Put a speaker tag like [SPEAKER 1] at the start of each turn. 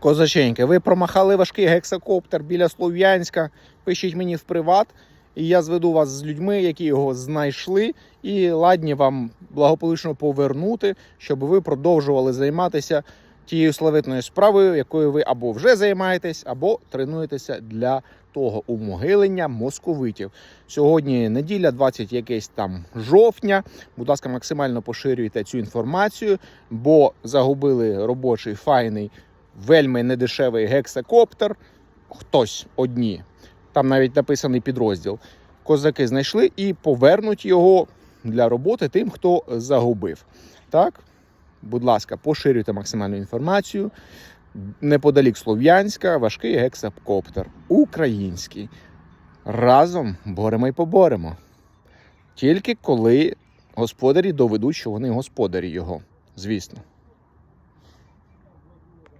[SPEAKER 1] Козаченьки, ви промахали важкий гексакоптер біля Слов'янська. Пишіть мені в приват, і я зведу вас з людьми, які його знайшли, і ладні вам благополучно повернути, щоб ви продовжували займатися тією славетною справою, якою ви або вже займаєтесь, або тренуєтеся для того умогилення московитів. Сьогодні неділя, 20 якесь там жовтня. Будь ласка, максимально поширюйте цю інформацію, бо загубили робочий файний, вельми недешевий гексакоптер. Хтось одні. Там навіть написаний підрозділ. Козаки знайшли і повернуть його для роботи тим, хто загубив. Так, будь ласка, поширюйте максимальну інформацію. Неподалік Слов'янська, важкий гексакоптер. Український. Разом боремо і поборемо. Тільки коли господарі доведуть, що вони господарі його, звісно.